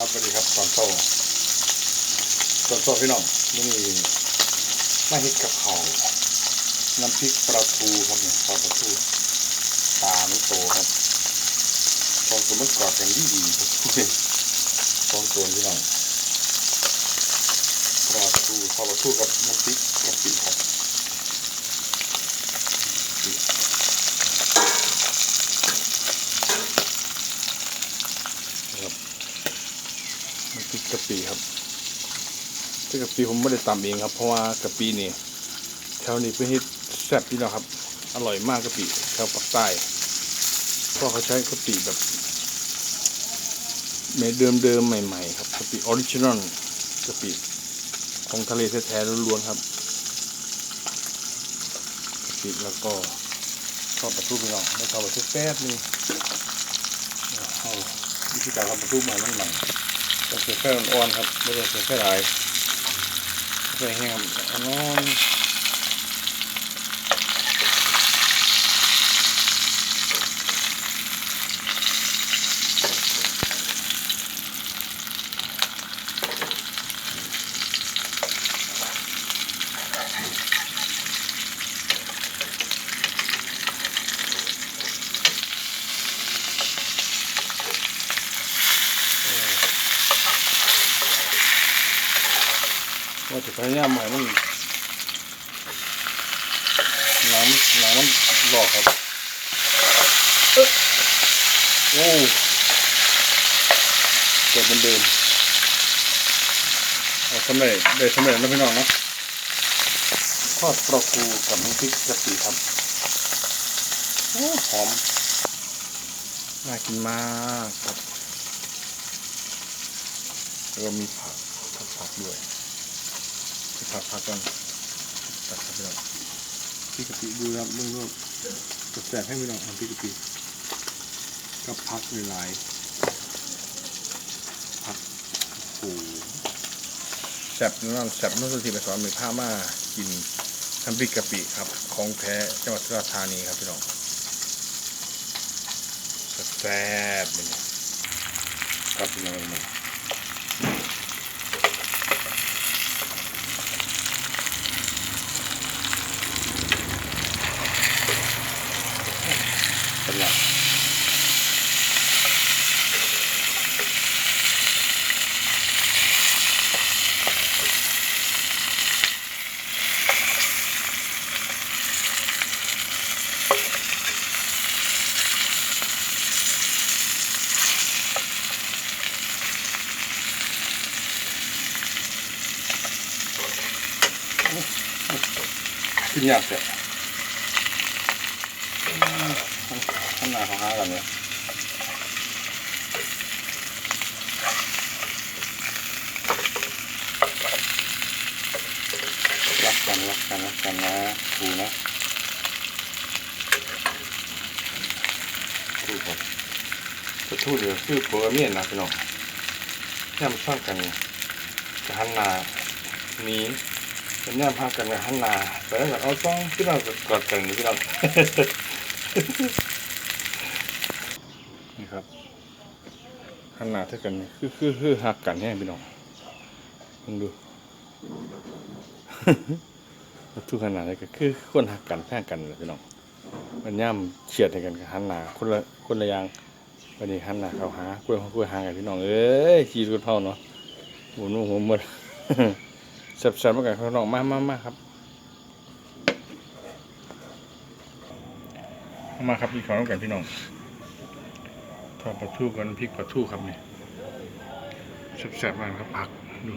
ครับสวัสดีครับตอนโตตอนโตพี่น้องนี่มาเฮ็ดกับเขาน้ำพริกปลาทูครับเนี่ยปลาทูปลาไม่โตครับตองตัวมันกรอบกันดีดีครับตองตัวพี่น้องปลาทูปลาทูกับน้ำพริกกะปิครับครับ น้ำพริกกะ ปิครับพริกะปิผมไม่ได้ตำเองครับ เพราะว่ากะปินี่แถวนี้เพื่อเฮ็ดแซ่บที่เราครับ อร่อยมากกะปิแถวปากใต้พราะเขาใช้กะปิแบบเมดเดิมๆใหม่ ๆ ครับกะปิออริจินอลกะปิของทะเลแท้ๆล้วนๆครับกะปิแล้วก็ทอดปลาทูพี่น้องไม่ทอดปลาทูแป๊บนึงวิธีการทำปลาทูมานั่นหลั งต้องใส่อ่อนครับไม่ต้องใส่ไหลายไฟแห้งอ่อน ๆว่าจะพยายามให้มันน้ำน้ำมันหลอกครับโอ้เกิดมันเดิมเอาสำเร็จได้สำเร็จแล้วพี่น้องนะทอดปลาคูกับน้ำพริกกะปิครับโอ้หอมน่ากินมากครับแล้วก็มีผักผักผักด้วย ผักผักกันตัดครับพี่น้องพริกกะปิดูครับดูดูจะแสบให้พี่น้องทำพริกกะปิกับผักหลายๆผักโอ้โหแซ่บน้องแซ่บน้องสุธีไปสอนมีผ้ามากินน้ำพริกกะปิครับ ของแท้จังหวัดสุราษฎร์ธานีครับพี่น้องแซ่บๆเลยครับพี่น้อง ขึ้นยากเลยข้างหน้าเขาหากันเนี่ยรักกันรักกันรักกันนะครูนะครูผมจะทูดเดี๋ยวคือโปรเมียนนะพี่น้องย่ำซ่อนกันจะหันหน้านี้ เป็นย่ำพากันหันหน้าแต่แล้วเอาต้องพี่น้องก็กอดกันนี่พี่น้องนี่ครับหันหน้าเท่ากันคือคือคือหักกันแน่พี่น้องลองดูทุกขนาดนี้ก็คือคนหักกันแพ้งกันเลยพี่น้องมันย่ำเฉียดให้กันกับหันหน้าคนละคนละอย่างวันนี้หันหน้าเขาหากล้วยเขากล้วยหางกันพี่น้องเอ้ยขี่รถเผาเนาะหมุนหัวหมด สับๆมากันพี่น้องมามามาครับ มาครับพี่ขอน้องกันพี่น้องทอดปลาทูกันพริกปลาทูครับเนี่แซ่บๆมากครับผักดู